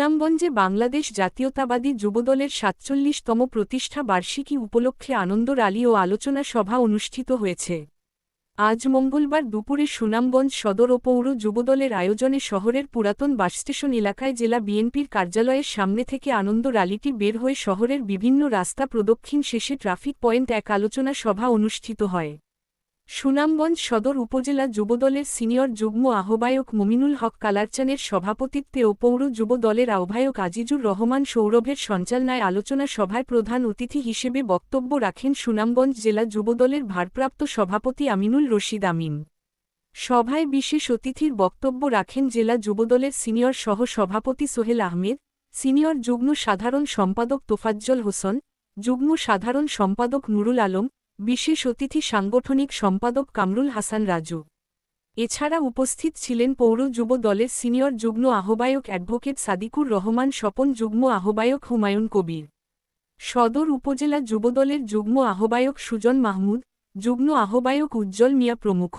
সুনামগঞ্জে বাংলাদেশ জাতীয়তাবাদী যুবদলের সাতচল্লিশতম প্রতিষ্ঠা বার্ষিকী উপলক্ষে আনন্দ রালি ও আলোচনা সভা অনুষ্ঠিত হয়েছে। আজ মঙ্গলবার দুপুরে সুনামগঞ্জ সদর ও পৌর যুবদলের আয়োজনে শহরের পুরাতন বাসস্টেশন এলাকায় জেলা বিএনপির কার্যালয়ের সামনে থেকে আনন্দ রালিটি বের হয়ে শহরের বিভিন্ন রাস্তা প্রদক্ষিণ শেষে ট্রাফিক পয়েন্ট এক আলোচনা সভা অনুষ্ঠিত হয়। সুনামগঞ্জ সদর উপজেলা যুবদলের সিনিয়র যুগ্ম আহ্বায়ক মুমিনুল হক কালারচানের সভাপতিত্বে ও পৌর যুব দলের আহ্বায়ক আজিজুর রহমান সৌরভের সঞ্চালনায় আলোচনা সভায় প্রধান অতিথি হিসেবে বক্তব্য রাখেন সুনামগঞ্জ জেলা যুবদলের ভারপ্রাপ্ত সভাপতি আমিনুল রশিদ আমিন। সভায় বিশেষ অতিথির বক্তব্য রাখেন জেলা যুবদলের সিনিয়র সহ সভাপতি সোহেল আহমেদ, সিনিয়র যুগ্ম সাধারণ সম্পাদক তোফাজ্জল হোসেন, যুগ্ম সাধারণ সম্পাদক নুরুল আলম বিশেষ অতিথি সাংগঠনিক সম্পাদক কামরুল হাসান রাজু। এছাড়া উপস্থিত ছিলেন পৌর যুব দলের সিনিয়র যুগ্ম আহ্বায়ক অ্যাডভোকেট সাদিকুর রহমান, স্বপন যুগ্ম আহ্বায়ক হুমায়ুন কবির। সদর উপজেলা যুবদলের যুগ্ম আহ্বায়ক সুজন মাহমুদ, যুগ্ম আহ্বায়ক উজ্জ্বল মিয়া প্রমুখ।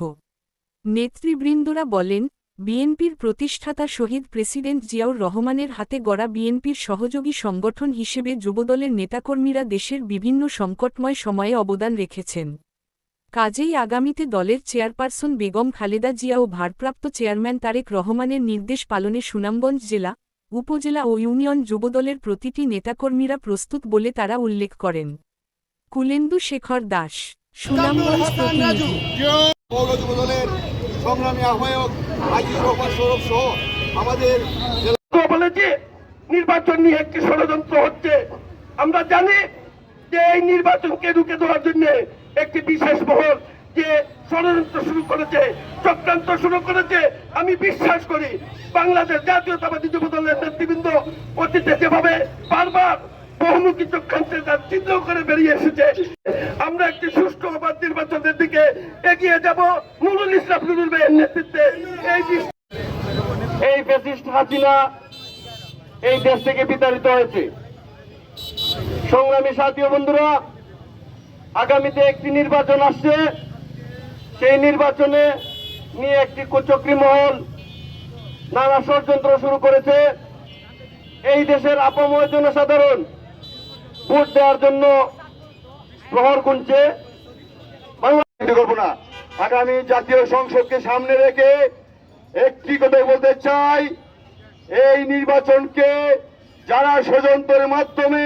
নেতৃবৃন্দরা বলেন বিএনপির প্রতিষ্ঠাতা শহীদ প্রেসিডেন্ট জিয়াউর রহমানের হাতে গড়া বিএনপির সহযোগী সংগঠন হিসেবে যুবদলের নেতাকর্মীরা দেশের বিভিন্ন সংকটময় সময়ে অবদান রেখেছেন। কাজেই আগামীতে দলের চেয়ারপারসন বেগম খালেদা জিয়া ও ভারপ্রাপ্ত চেয়ারম্যান তারেক রহমানের নির্দেশ পালনে সুনামগঞ্জ জেলা, উপজেলা ও ইউনিয়ন যুবদলের প্রতিটি নেতাকর্মীরা প্রস্তুত বলে তারা উল্লেখ করেন। কুলেন্দু শেখর দাস, সুনামগঞ্জ সংগ্রামী আহ্বায়ক রহমান সৌরভ সহ আমাদের নির্বাচন নিয়ে একটি ষড়যন্ত্র হচ্ছে। আমরা জানি যে এই নির্বাচনকে রুখে দেওয়ার জন্য একটি বিশেষ মহল যে ষড়যন্ত্র শুরু করেছে, চক্রান্ত শুরু করেছে। আমি বিশ্বাস করি বাংলাদেশ জাতীয়তাবাদী যুব দলের নেতৃবৃন্দ অতীতে যেভাবে বারবার বহুমুখী চক্রান্তের তার চিত্র করে বেরিয়ে এসেছে, আমরা একটি সুষ্ঠু অবাধ নির্বাচনের এগিয়ে যাব। নুরুল ইসলাম নুরুল ভাইয়ের নেতৃত্বে। এই এই হাসিনা এই দেশ থেকে বিতাড়িত হয়েছে। সংগ্রামী সাথী বন্ধুরা, আগামীতে একটি নির্বাচন আসছে। সেই নির্বাচনে নিয়ে একটি কুচক্রী মহল নানা ষড়যন্ত্র শুরু করেছে। এই দেশের আপময় জনসাধারণ ভোট দেওয়ার জন্য প্রহর গুনছে। বাংলা রাজনীতি করব না। আগামী জাতীয় সংসদকে সামনে রেখে একটি কথা বলতে চাই, এই নির্বাচনকে যারা ষড়যন্ত্রের মাধ্যমে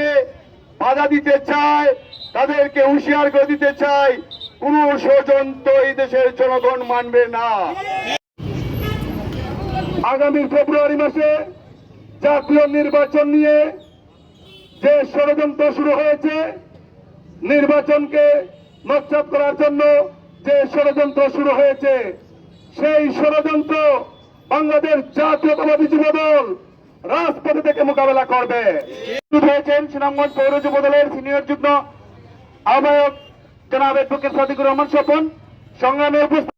বাধা দিতে চায়, তাদেরকে হুঁশিয়ার করে দিতে চাই, কোন ষড়যন্ত্র এই দেশের জনগণ মানবে না। আগামী ফেব্রুয়ারি মাসে জাতীয় নির্বাচন নিয়ে যে ষড়যন্ত্র শুরু হয়েছে, নির্বাচনকে নস্বাত করার জন্য যে ষড়যন্ত্র শুরু হয়েছে, সেই ষড়যন্ত্র বাংলাদেশ জাতীয়তাবাদী যুবদল রাজপথে থেকে মোকাবেলা করবে। সুনামগঞ্জ পৌর যুবদলের সিনিয়র যুগ্ম আহ্বায়ক জনাব এডভোকেট সাদিকুর রহমান স্বপন। সংগ্রামে উপস্থিত